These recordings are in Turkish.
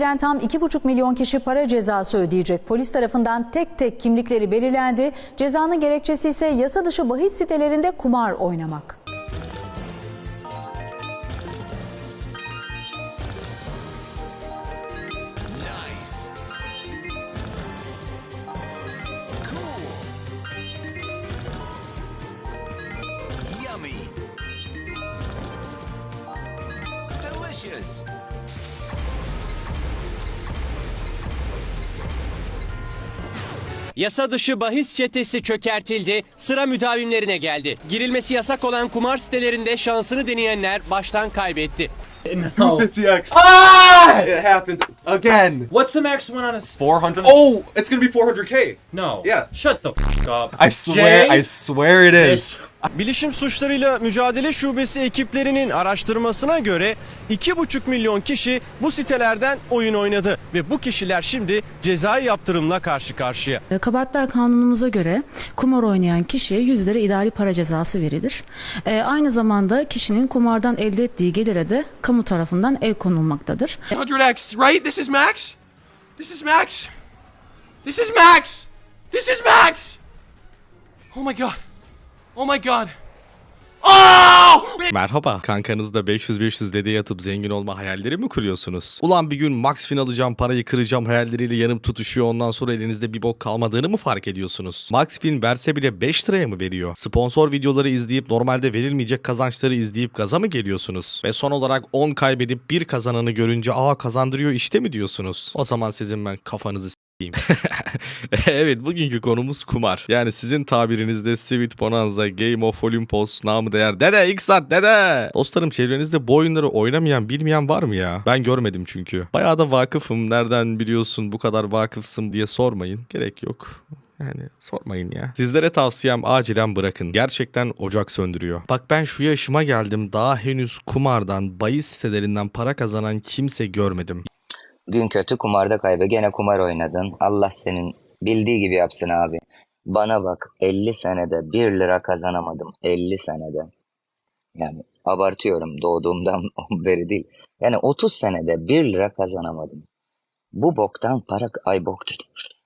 Veren tam 2,5 milyon kişi para cezası ödeyecek. Polis tarafından tek tek kimlikleri belirlendi. Cezanın gerekçesi ise yasa dışı bahis sitelerinde kumar oynamak. Yasa dışı bahis çetesi çökertildi, sıra müdavimlerine geldi. Girilmesi yasak olan kumar sitelerinde şansını deneyenler baştan kaybetti. No. 50x. Ah! It happened again. What's the max one on a? s- 400. Oh, it's gonna be 400k. No. Yeah. Shut the f- up. I swear, Jay, I swear it is. Bilişim Suçlarıyla Mücadele Şubesi ekiplerinin araştırmasına göre 2,5 milyon kişi bu sitelerden oyun oynadı ve bu kişiler şimdi cezai yaptırımla karşı karşıya. Kabahatler Kanunumuza göre kumar oynayan kişiye 100 lira idari para cezası verilir. E, aynı zamanda kişinin kumardan elde ettiği gelire de kamu tarafından el konulmaktadır. 100x, right? This is max? This is max? This is max! This is max! Oh my god. Oh my god. Merhaba, kankanızda 500-500 dede yatıp zengin olma hayalleri mi kuruyorsunuz? Ulan bir gün max fin alacağım, parayı kıracağım hayalleriyle yanım tutuşuyor ondan sonra elinizde bir bok kalmadığını mı fark ediyorsunuz? Max fin verse bile 5 liraya mı veriyor? Sponsor videoları izleyip normalde verilmeyecek kazançları izleyip gaza mı geliyorsunuz? Ve son olarak 10 kaybedip bir kazananı görünce aa kazandırıyor işte mi diyorsunuz? O zaman sizin ben kafanızı s**eyim. evet bugünkü konumuz kumar. Yani sizin tabirinizde Sweet Bonanza, Game of Olympus, namı değer dede İksat dede. Dostlarım çevrenizde bu oyunları oynamayan bilmeyen var mı ya? Ben görmedim çünkü. Bayağı da vakıfım. Nereden biliyorsun bu kadar vakıfsın diye sormayın. Gerek yok. Yani sormayın ya. Sizlere tavsiyem acilen bırakın. Gerçekten ocak söndürüyor. Bak ben şu yaşıma geldim daha henüz kumardan, bahis sitelerinden para kazanan kimse görmedim. Gün kötü kumarda kaybı. Gene kumar oynadın. Allah senin bildiği gibi yapsın abi. Bana bak 50 senede 1 lira kazanamadım. 50 senede. Yani abartıyorum doğduğumdan beri değil. Yani 30 senede 1 lira kazanamadım. Bu boktan para... Ay bok.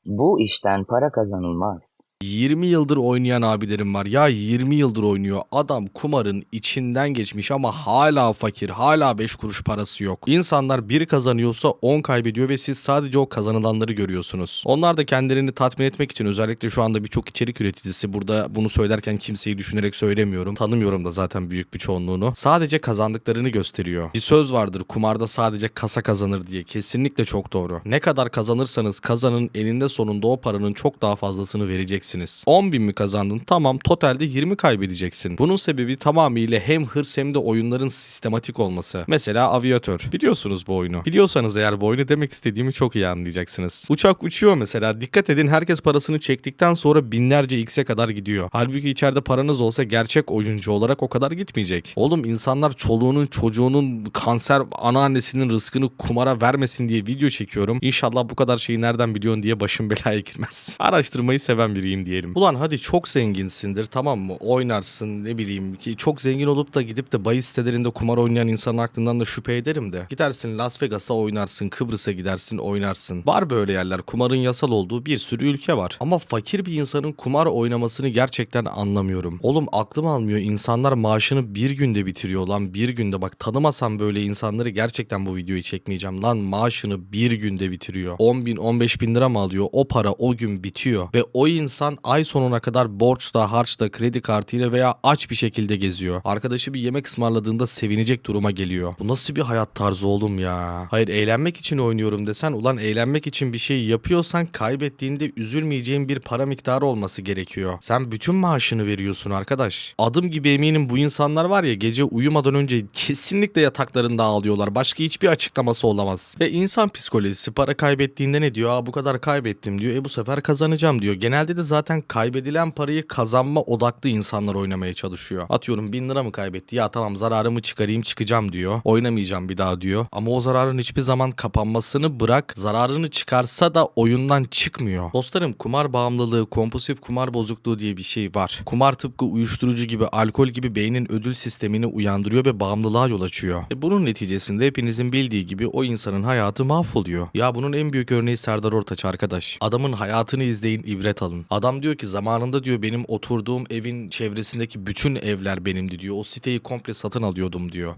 Bu işten para kazanılmaz. 20 yıldır oynayan abilerim var. Ya 20 yıldır oynuyor. Adam kumarın içinden geçmiş ama hala fakir. Hala 5 kuruş parası yok. İnsanlar bir kazanıyorsa 10 kaybediyor ve siz sadece o kazanılanları görüyorsunuz. Onlar da kendilerini tatmin etmek için özellikle şu anda birçok içerik üreticisi burada bunu söylerken kimseyi düşünerek söylemiyorum. Tanımıyorum da zaten büyük bir çoğunluğunu. Sadece kazandıklarını gösteriyor. Bir söz vardır kumarda sadece kasa kazanır diye. Kesinlikle çok doğru. Ne kadar kazanırsanız kazanın eninde sonunda o paranın çok daha fazlasını vereceksiniz. 10 bin mi kazandın? Tamam totalde 20 kaybedeceksin. Bunun sebebi tamamıyla hem hırs hem de oyunların sistematik olması. Mesela aviatör. Biliyorsunuz bu oyunu. Biliyorsanız eğer bu oyunu demek istediğimi çok iyi anlayacaksınız. Uçak uçuyor mesela. Dikkat edin herkes parasını çektikten sonra binlerce x'e kadar gidiyor. Halbuki içeride paranız olsa gerçek oyuncu olarak o kadar gitmeyecek. Oğlum insanlar çoluğunun çocuğunun kanser anneannesinin rızkını kumara vermesin diye video çekiyorum. İnşallah bu kadar şeyi nereden biliyorsun diye başım belaya girmez. Araştırmayı seven biriyim diyelim. Ulan hadi çok zenginsindir tamam mı? Oynarsın ne bileyim ki çok zengin olup da gidip de bahis sitelerinde kumar oynayan insanın aklından da şüphe ederim de. Gidersin Las Vegas'a oynarsın, Kıbrıs'a gidersin oynarsın. Var böyle yerler. Kumarın yasal olduğu bir sürü ülke var. Ama fakir bir insanın kumar oynamasını gerçekten anlamıyorum. Oğlum aklım almıyor. İnsanlar maaşını bir günde bitiriyor lan bir günde. Bak tanımasam böyle insanları gerçekten bu videoyu çekmeyeceğim. Lan maaşını bir günde bitiriyor. 10 bin 15 bin lira mı alıyor? O para o gün bitiyor. Ve o insan ay sonuna kadar borçla, harçla, kredi kartıyla veya aç bir şekilde geziyor. Arkadaşı bir yemek ısmarladığında sevinecek duruma geliyor. Bu nasıl bir hayat tarzı oğlum ya? Hayır eğlenmek için oynuyorum desen ulan eğlenmek için bir şey yapıyorsan kaybettiğinde üzülmeyeceğin bir para miktarı olması gerekiyor. Sen bütün maaşını veriyorsun arkadaş. Adım gibi eminim bu insanlar var ya gece uyumadan önce kesinlikle yataklarında ağlıyorlar. Başka hiçbir açıklaması olamaz. Ve insan psikolojisi para kaybettiğinde ne diyor? Aa bu kadar kaybettim diyor. E bu sefer kazanacağım diyor. Genelde de zaten kaybedilen parayı kazanma odaklı insanlar oynamaya çalışıyor. Atıyorum 1000 lira mı kaybetti? Ya tamam zararımı çıkarayım çıkacağım diyor. Oynamayacağım bir daha diyor. Ama o zararın hiçbir zaman kapanmasını bırak. Zararını çıkarsa da oyundan çıkmıyor. Dostlarım kumar bağımlılığı, kompulsif kumar bozukluğu diye bir şey var. Kumar tıpkı uyuşturucu gibi, alkol gibi beynin ödül sistemini uyandırıyor ve bağımlılığa yol açıyor. E bunun neticesinde hepinizin bildiği gibi o insanın hayatı mahvoluyor. Ya bunun en büyük örneği Serdar Ortaç arkadaş. Adamın hayatını izleyin, ibret alın. Adam diyor ki zamanında diyor benim oturduğum evin çevresindeki bütün evler benimdi diyor. O siteyi komple satın alıyordum diyor.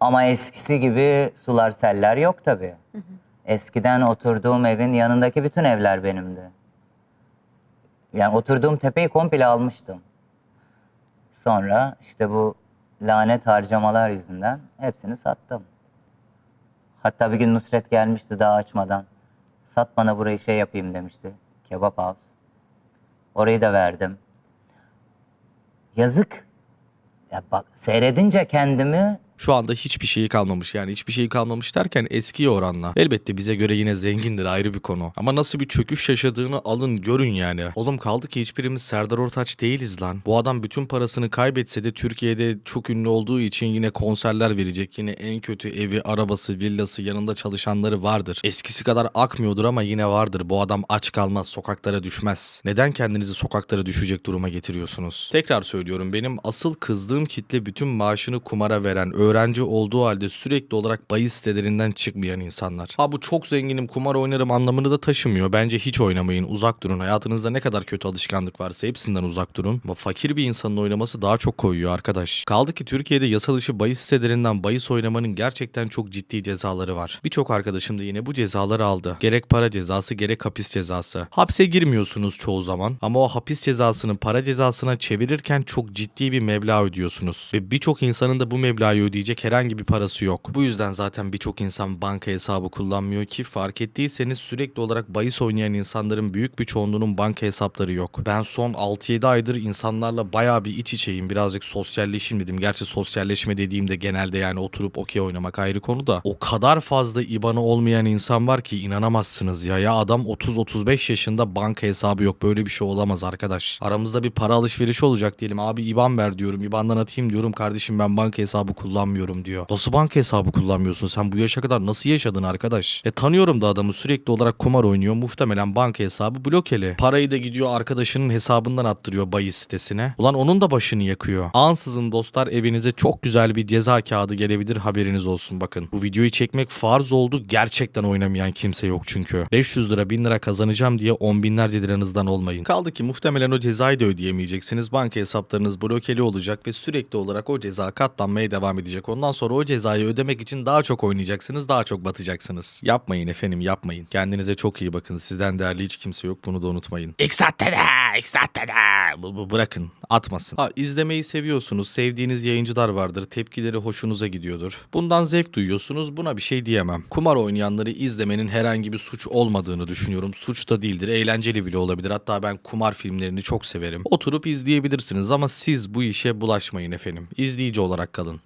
Ama eskisi gibi sular seller yok tabii. Eskiden oturduğum evin yanındaki bütün evler benimdi. Yani oturduğum tepeyi komple almıştım. Sonra işte bu lanet harcamalar yüzünden hepsini sattım. Hatta bir gün Nusret gelmişti daha açmadan. Sat bana burayı şey yapayım demişti. Kebap house. Orayı da verdim. Yazık. Ya bak seyredince kendimi Şu anda hiçbir şeyi kalmamış. Yani hiçbir şeyi kalmamış derken eskiye oranla. Elbette bize göre yine zengindir ayrı bir konu. Ama nasıl bir çöküş yaşadığını alın görün yani. Oğlum kaldı ki hiçbirimiz Serdar Ortaç değiliz lan. Bu adam bütün parasını kaybetse de Türkiye'de çok ünlü olduğu için yine konserler verecek. Yine en kötü evi, arabası, villası, yanında çalışanları vardır. Eskisi kadar akmıyordur ama yine vardır. Bu adam aç kalmaz, sokaklara düşmez. Neden kendinizi sokaklara düşecek duruma getiriyorsunuz? Tekrar söylüyorum benim asıl kızdığım kitle bütün maaşını kumara veren, öğrenci olduğu halde sürekli olarak bahis sitelerinden çıkmayan insanlar. Ha bu çok zenginim kumar oynarım anlamını da taşımıyor. Bence hiç oynamayın uzak durun. Hayatınızda ne kadar kötü alışkanlık varsa hepsinden uzak durun. Ama fakir bir insanın oynaması daha çok koyuyor arkadaş. Kaldı ki Türkiye'de yasal dışı bahis sitelerinden bahis oynamanın gerçekten çok ciddi cezaları var. Birçok arkadaşım da yine bu cezaları aldı. Gerek para cezası gerek hapis cezası. Hapse girmiyorsunuz çoğu zaman ama o hapis cezasını para cezasına çevirirken çok ciddi bir meblağ ödüyorsunuz. Ve birçok insanın da bu meblağı ödeyecek herhangi bir parası yok. Bu yüzden zaten birçok insan banka hesabı kullanmıyor ki fark ettiyseniz sürekli olarak bahis oynayan insanların büyük bir çoğunluğunun banka hesapları yok. Ben son 6-7 aydır insanlarla bayağı bir iç içeyim. Birazcık sosyalleşeyim dedim. Gerçi sosyalleşme dediğimde genelde yani oturup okey oynamak ayrı konu da. O kadar fazla IBAN'ı olmayan insan var ki inanamazsınız ya. Ya adam 30-35 yaşında banka hesabı yok. Böyle bir şey olamaz arkadaş. Aramızda bir para alışverişi olacak diyelim. Abi IBAN ver diyorum. IBAN'dan atayım diyorum. Kardeşim ben banka hesabı kullanmıyorum diyor. Nasıl banka hesabı kullanmıyorsun? Sen bu yaşa kadar nasıl yaşadın arkadaş? E tanıyorum da adamı sürekli olarak kumar oynuyor. Muhtemelen banka hesabı blokeli. Parayı da gidiyor arkadaşının hesabından attırıyor bahis sitesine. Ulan onun da başını yakıyor. Ansızın dostlar evinize çok güzel bir ceza kağıdı gelebilir haberiniz olsun bakın. Bu videoyu çekmek farz oldu. Gerçekten oynamayan kimse yok çünkü. 500 lira 1000 lira kazanacağım diye on binlerce liranızdan olmayın. Kaldı ki muhtemelen o cezayı da ödeyemeyeceksiniz. Banka hesaplarınız blokeli olacak ve sürekli olarak o ceza katlanmaya devam edecek. Ondan sonra o cezayı ödemek için daha çok oynayacaksınız, daha çok batacaksınız. Yapmayın efendim yapmayın. Kendinize çok iyi bakın. Sizden değerli hiç kimse yok bunu da unutmayın. Eksattede, eksattede. Bu, bu bırakın atmasın. Ha izlemeyi seviyorsunuz. Sevdiğiniz yayıncılar vardır. Tepkileri hoşunuza gidiyordur. Bundan zevk duyuyorsunuz. Buna bir şey diyemem. Kumar oynayanları izlemenin herhangi bir suç olmadığını düşünüyorum. Suç da değildir. Eğlenceli bile olabilir. Hatta ben kumar filmlerini çok severim. Oturup izleyebilirsiniz ama siz bu işe bulaşmayın efendim. İzleyici olarak kalın.